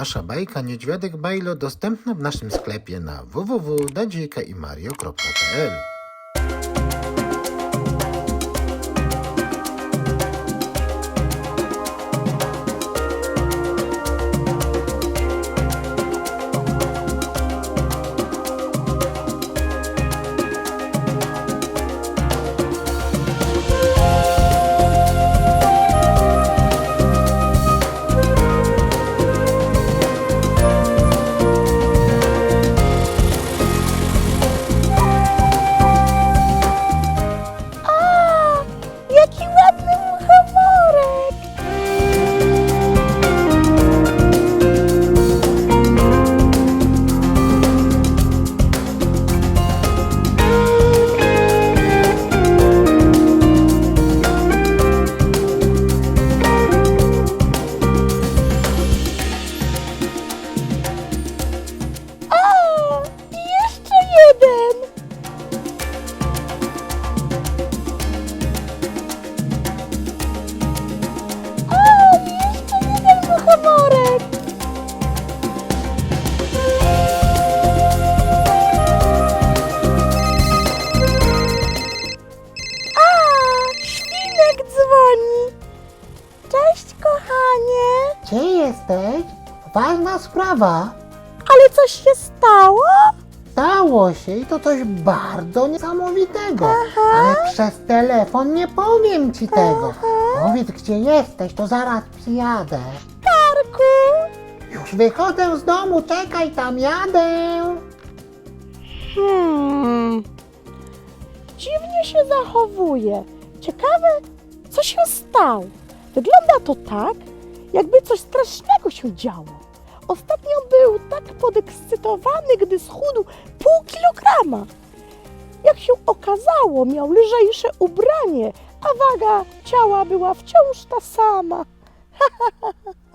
Nasza bajka Niedźwiadek Bajlo dostępna w naszym sklepie na www.dadziejkaimario.pl Stało się i to coś bardzo niesamowitego. Ale przez telefon nie powiem ci tego. Powiedz, gdzie jesteś, to zaraz przyjadę. Parku! Już wychodzę z domu, czekaj, tam jadę. Hmm. Dziwnie się zachowuje. Ciekawe, co się stało. Wygląda to tak, jakby coś strasznego się działo. Ostatnio był tak podekscytowany, gdy schudł pół kilograma. Jak się okazało, miał lżejsze ubranie, a waga ciała była wciąż ta sama.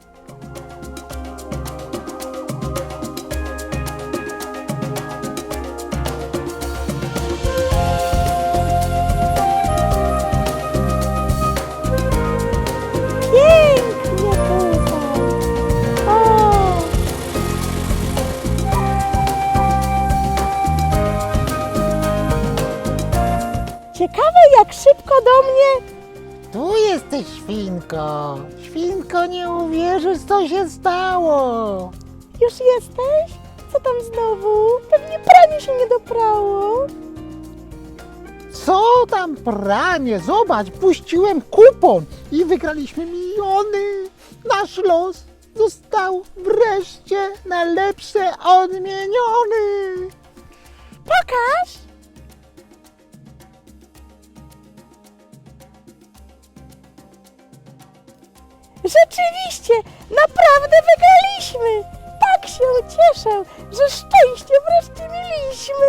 Jesteś, świnko. Świnko, nie uwierzysz, co się stało. Już jesteś? Co tam znowu? Pewnie pranie się nie doprało. Co tam pranie? Zobacz, puściłem kupon i wygraliśmy miliony. Nasz los został wreszcie na lepsze odmieniony. Pokaż! Rzeczywiście, naprawdę wygraliśmy! Tak się cieszę, że szczęście wreszcie mieliśmy!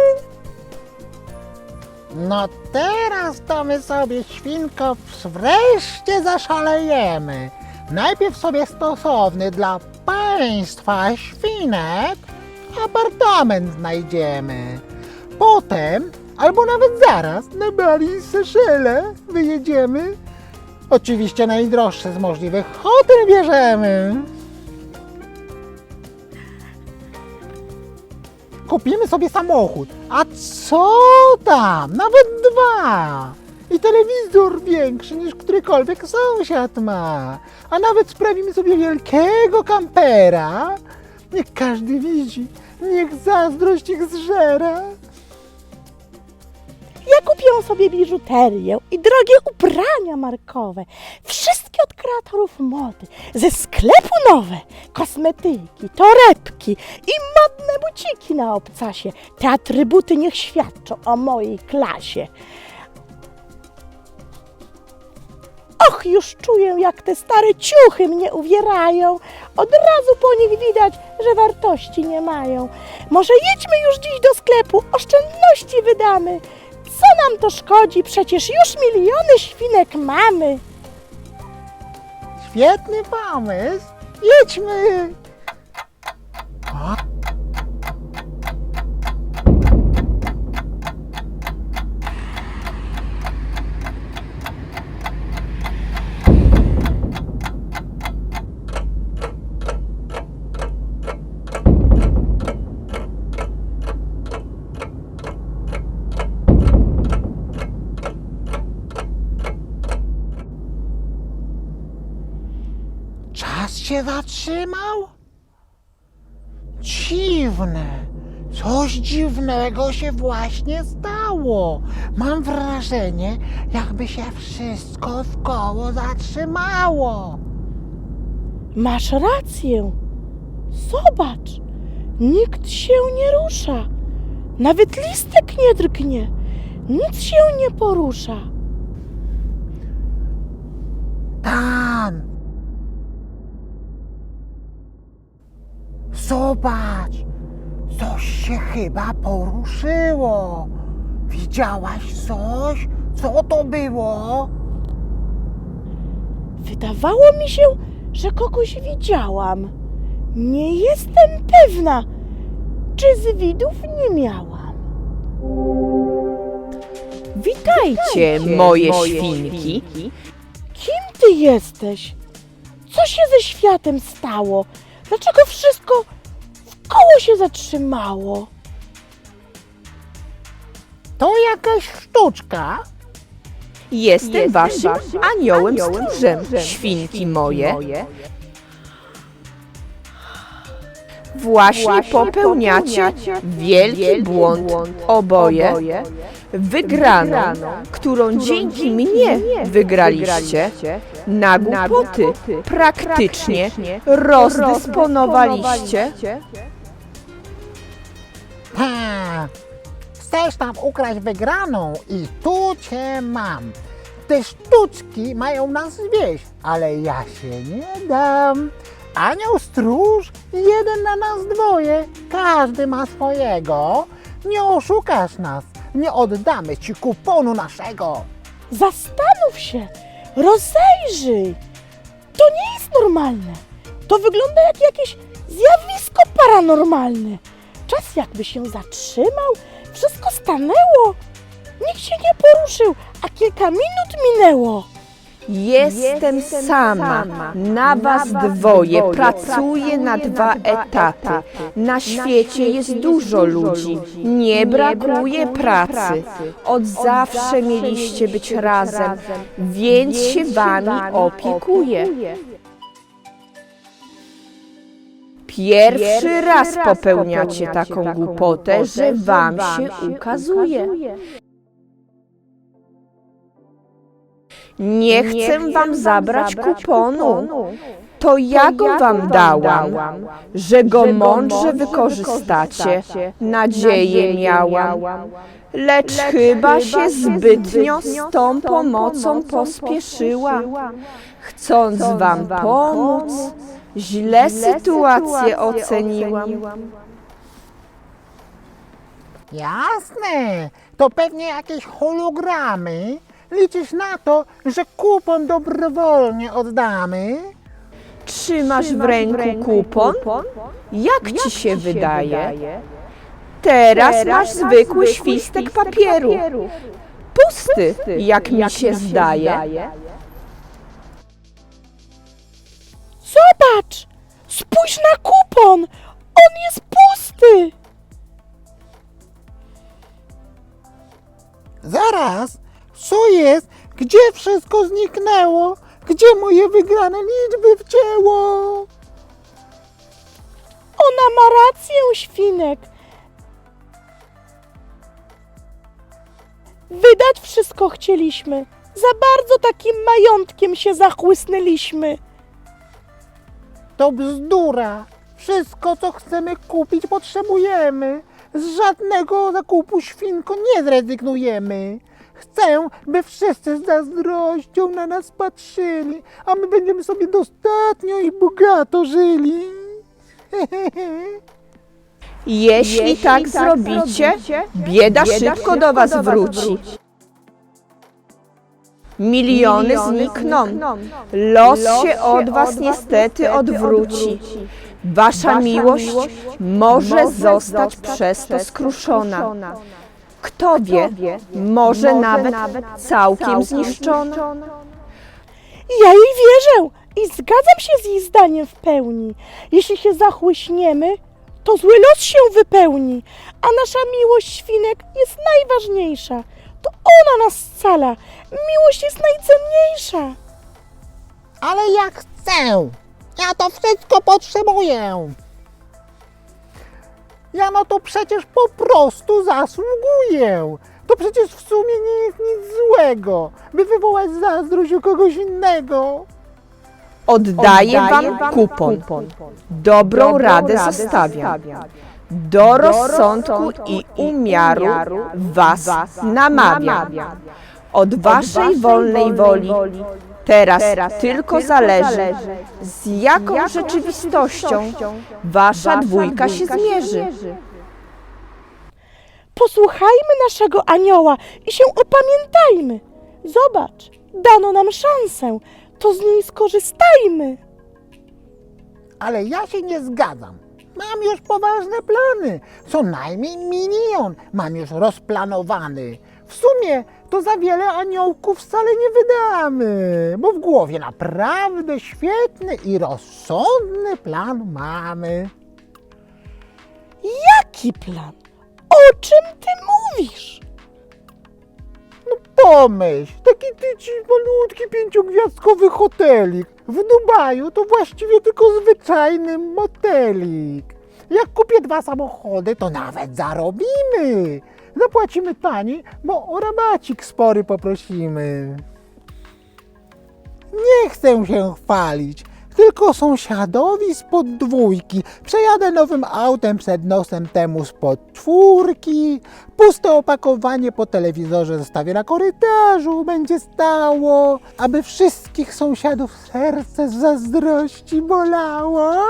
No teraz to my sobie, świnko, wreszcie zaszalejemy. Najpierw sobie stosowny dla państwa świnek apartament znajdziemy. Potem, albo nawet zaraz, na Bali i Seszele wyjedziemy. Oczywiście najdroższe z możliwych hotel bierzemy. Kupimy sobie samochód. A co tam? Nawet dwa. I telewizor większy niż którykolwiek sąsiad ma. A nawet sprawimy sobie wielkiego kampera. Niech każdy widzi. Niech zazdrość ich zżera. Ja kupiłam sobie biżuterię i drogie ubrania markowe. Wszystkie od kreatorów mody. Ze sklepu nowe. Kosmetyki, torebki i modne buciki na obcasie. Te atrybuty niech świadczą o mojej klasie. Och, już czuję, jak te stare ciuchy mnie uwierają. Od razu po nich widać, że wartości nie mają. Może jedźmy już dziś do sklepu, oszczędności wydamy. Co nam to szkodzi? Przecież już miliony świnek mamy. Świetny pomysł. Jedźmy. Się zatrzymał? Dziwne. Coś dziwnego się właśnie stało. Mam wrażenie, jakby się wszystko w koło zatrzymało. Masz rację. Zobacz, nikt się nie rusza. Nawet listek nie drgnie. Nic się nie porusza. Tam. Zobacz. Coś się chyba poruszyło. Widziałaś coś? Co to było? Wydawało mi się, że kogoś widziałam. Nie jestem pewna, czy z widów nie miałam. Witajcie, moje świnki. Kim ty jesteś? Co się ze światem stało? Dlaczego wszystko koło się zatrzymało? To jakaś sztuczka. Jestem waszym aniołem stróżem, świnki moje. Właśnie popełniacie wielki błąd oboje. Wygraną, którą dzięki mnie wygraliście, na głupoty praktycznie rozdysponowaliście. Ha. Chcesz tam ukraść wygraną i tu cię mam. Te sztuczki mają nas wieść, ale ja się nie dam. Anioł stróż, jeden na nas dwoje, każdy ma swojego. Nie oszukasz nas, nie oddamy ci kuponu naszego. Zastanów się, rozejrzyj. To nie jest normalne. To wygląda jak jakieś zjawisko paranormalne. Czas jakby się zatrzymał, wszystko stanęło. Nikt się nie poruszył, a kilka minut minęło. Jestem sama, na was dwoje, pracuję na dwa etaty. Na świecie jest dużo ludzi, nie brakuje pracy. Od zawsze mieliście być razem, więc się wami opiekuję. Pierwszy raz popełniacie taką głupotę, że wam się ukazuje. Nie chcę wam zabrać kuponu. To ja go wam dałam, że go mądrze wykorzystacie. Nadzieję miałam. Lecz chyba się zbytnio z tą pomocą pospieszyłam. Chcąc wam pomóc, źle sytuację oceniłam. Jasne, to pewnie jakieś hologramy. Liczysz na to, że kupon dobrowolnie oddamy? Trzymasz w ręku kupon? Jak ci się wydaje? Teraz masz zwykły świstek papieru. Pusty, jak mi się zdaje. Zobacz! Spójrz na kupon! On jest pusty! Zaraz, co jest? Gdzie wszystko zniknęło? Gdzie moje wygrane liczby wcięło? Ona ma rację, świnek. Wydać wszystko chcieliśmy. Za bardzo takim majątkiem się zachłysnęliśmy. To bzdura. Wszystko, co chcemy kupić, potrzebujemy. Z żadnego zakupu świnko nie zrezygnujemy. Chcę, by wszyscy z zazdrością na nas patrzyli, a my będziemy sobie dostatnio i bogato żyli. Jeśli tak zrobicie, bieda szybko do was wróci. Miliony znikną. Los się od was niestety odwróci. Wasza miłość może zostać przez to skruszona. Kto wie, może nawet całkiem zniszczona. Ja jej wierzę i zgadzam się z jej zdaniem w pełni. Jeśli się zachłyśniemy, to zły los się wypełni, a nasza miłość świnek jest najważniejsza. To ona nas scala. Miłość jest najcenniejsza. Ale ja chcę. Ja to wszystko potrzebuję. Ja no to przecież po prostu zasługuję. To przecież w sumie nie jest nic złego, by wywołać zazdrość u kogoś innego. Oddaję wam kupon. Dobrą radę zostawiam. Do rozsądku i umiaru was namawiam. Od waszej wolnej woli teraz tylko zależy, z jaką rzeczywistością wasza dwójka się zmierzy. Posłuchajmy naszego anioła i się opamiętajmy. Zobacz, dano nam szansę, to z niej skorzystajmy. Ale ja się nie zgadzam. Mam już poważne plany. Co najmniej milion mam już rozplanowany. W sumie to za wiele aniołków wcale nie wydamy, bo w głowie naprawdę świetny i rozsądny plan mamy. Jaki plan? O czym ty mówisz? No pomyśl, taki tyci malutki pięciogwiazdkowy hotelik. W Dubaju to właściwie tylko zwyczajny motelik. Jak kupię dwa samochody, to nawet zarobimy. Zapłacimy taniej, bo o rabacik spory poprosimy. Nie chcę się chwalić, tylko sąsiadowi spod dwójki. Przejadę nowym autem przed nosem temu spod czwórki. Puste opakowanie po telewizorze zostawię na korytarzu, będzie stało, aby wszystkich sąsiadów serce z zazdrości bolało.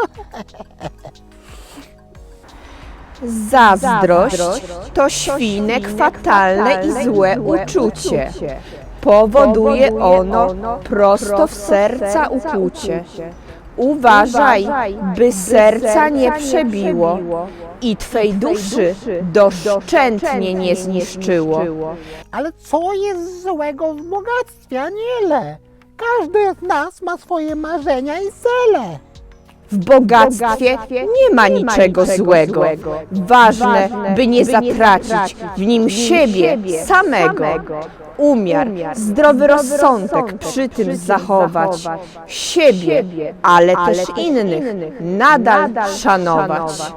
Zazdrość to świnek fatalne i złe uczucie. Powoduje ono prosto w serca ukłucie. Uważaj, by serca nie przebiło i twej duszy doszczętnie nie zniszczyło. Ale co jest złego w bogactwie, Aniele? Każdy z nas ma swoje marzenia i cele. W bogactwie nie ma niczego złego. Ważne, by nie zatracić w nim siebie samego. Umiar, zdrowy rozsądek przy tym zachować. Siebie, ale też innych nadal szanować.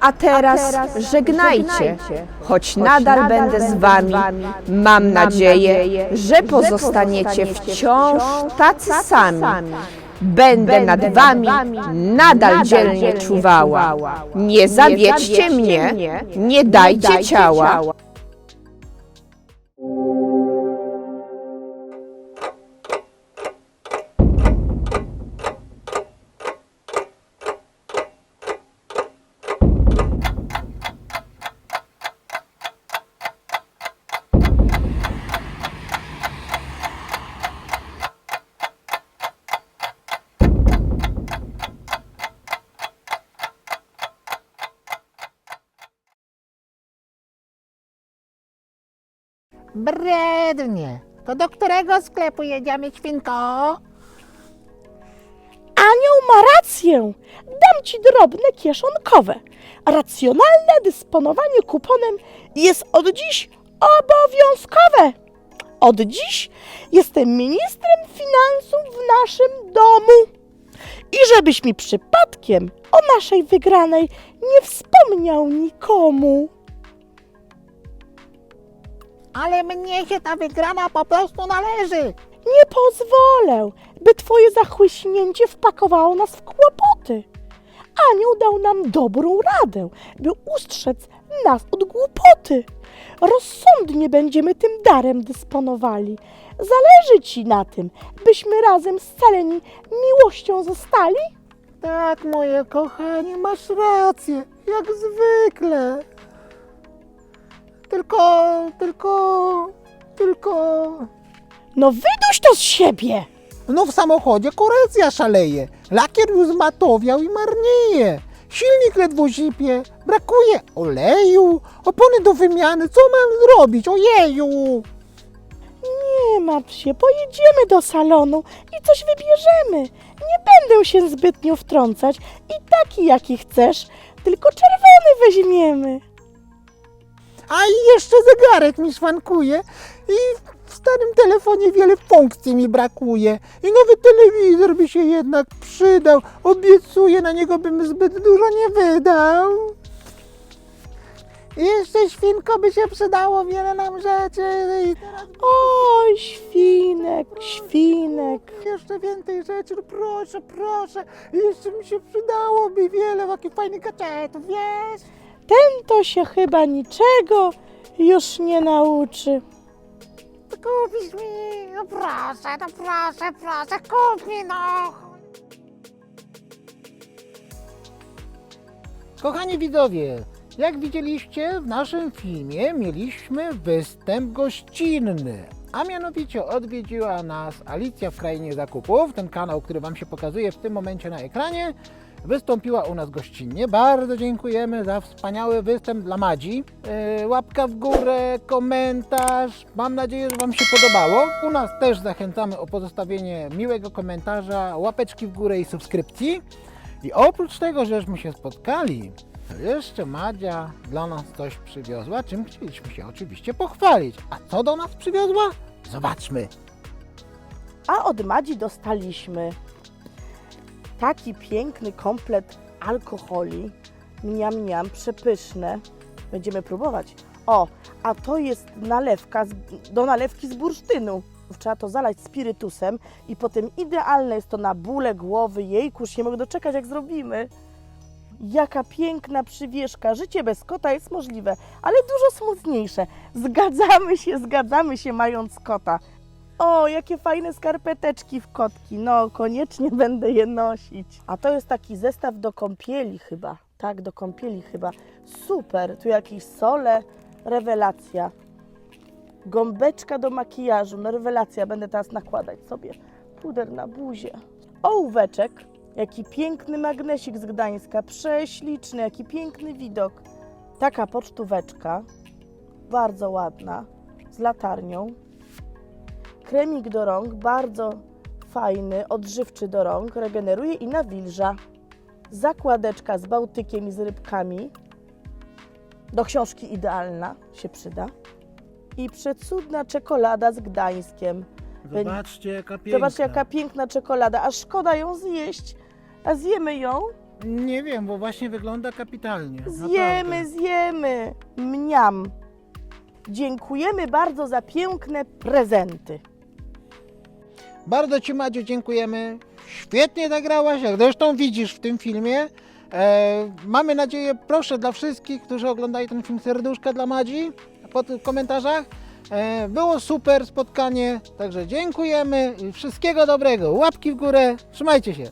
A teraz żegnajcie, choć nadal będę z wami. Mam nadzieję, że pozostaniecie wciąż tacy sami. Będę nad wami nadal dzielnie czuwała. Nie zawiedźcie mnie, nie dajcie ciała. Brednie. To do którego sklepu jedziemy, świnko? Anioł ma rację. Dam ci drobne kieszonkowe. Racjonalne dysponowanie kuponem jest od dziś obowiązkowe. Od dziś jestem ministrem finansów w naszym domu. I żebyś mi przypadkiem o naszej wygranej nie wspomniał nikomu. Ale mnie się ta wygrana po prostu należy. Nie pozwolę, by twoje zachłyśnięcie wpakowało nas w kłopoty. Anioł dał nam dobrą radę, by ustrzec nas od głupoty. Rozsądnie będziemy tym darem dysponowali. Zależy ci na tym, byśmy razem scaleni miłością zostali? Tak, moje kochanie, masz rację, jak zwykle. Tylko, tylko, tylko... No wyduś to z siebie! No w samochodzie korekcja szaleje. Lakier już zmatowiał i marnieje. Silnik ledwo zipie, brakuje oleju, opony do wymiany. Co mam zrobić? Ojeju! Nie martw się, pojedziemy do salonu i coś wybierzemy. Nie będę się zbytnio wtrącać i taki jaki chcesz, tylko czerwony weźmiemy. A i jeszcze zegarek mi szwankuje i w starym telefonie wiele funkcji mi brakuje i nowy telewizor by się jednak przydał. Obiecuję, na niego bym zbyt dużo nie wydał. Jeszcze świnko by się przydało, wiele nam rzeczy. I teraz Oj, świnek, świnek. jeszcze więcej rzeczy, no proszę, proszę. Jeszcze mi się przydałoby wiele takich fajnych gadżetów, wiesz? Ten to się chyba niczego już nie nauczy. To kupisz mi, no proszę, no proszę, proszę, kup mi no. Kochani widzowie, jak widzieliście w naszym filmie mieliśmy występ gościnny, a mianowicie odwiedziła nas Alicja w Krainie Zakupów, ten kanał, który Wam się pokazuje w tym momencie na ekranie. Wystąpiła u nas gościnnie. Bardzo dziękujemy za wspaniały występ dla Madzi. Yy, łapka w górę, komentarz. Mam nadzieję, że Wam się podobało. U nas też zachęcamy o pozostawienie miłego komentarza, łapeczki w górę i subskrypcji. I oprócz tego, żeśmy się spotkali, jeszcze Madzia dla nas coś przywiozła, czym chcieliśmy się oczywiście pochwalić. A co do nas przywiozła? Zobaczmy. A od Madzi dostaliśmy taki piękny komplet alkoholi. Mniam, mniam, przepyszne. Będziemy próbować. O, a to jest nalewka z, do nalewki z bursztynu. Trzeba to zalać spirytusem i potem idealne jest to na bóle głowy. Jejku, już nie mogę doczekać, jak zrobimy. Jaka piękna przywieszka. Życie bez kota jest możliwe, ale dużo smutniejsze. Zgadzamy się, zgadzamy się, mając kota. O, jakie fajne skarpeteczki w kotki. No, koniecznie będę je nosić. A to jest taki zestaw do kąpieli chyba. Tak, do kąpieli chyba. Super. Tu jakieś sole. Rewelacja. Gąbeczka do makijażu. No rewelacja. Będę teraz nakładać sobie puder na buzię. Ołóweczek. Jaki piękny magnesik z Gdańska. Prześliczny. Jaki piękny widok. Taka pocztóweczka. Bardzo ładna. Z latarnią kremik do rąk, bardzo fajny, odżywczy do rąk, regeneruje i nawilża. Zakładeczka z bałtykiem i z rybkami. Do książki idealna się przyda. I przecudna czekolada z Gdańskiem. Zobaczcie, jaka piękna. Zobaczcie, jaka piękna czekolada, aż szkoda ją zjeść. A zjemy ją? Nie wiem, bo właśnie wygląda kapitalnie. Zjemy, naprawdę. zjemy. Mniam. Dziękujemy bardzo za piękne prezenty. Bardzo Ci Madziu dziękujemy. Świetnie zagrałaś, jak zresztą widzisz w tym filmie. E, mamy nadzieję, proszę dla wszystkich, którzy oglądają ten film, serduszka dla Madzi pod komentarzach. E, było super spotkanie, także dziękujemy i wszystkiego dobrego. Łapki w górę, trzymajcie się.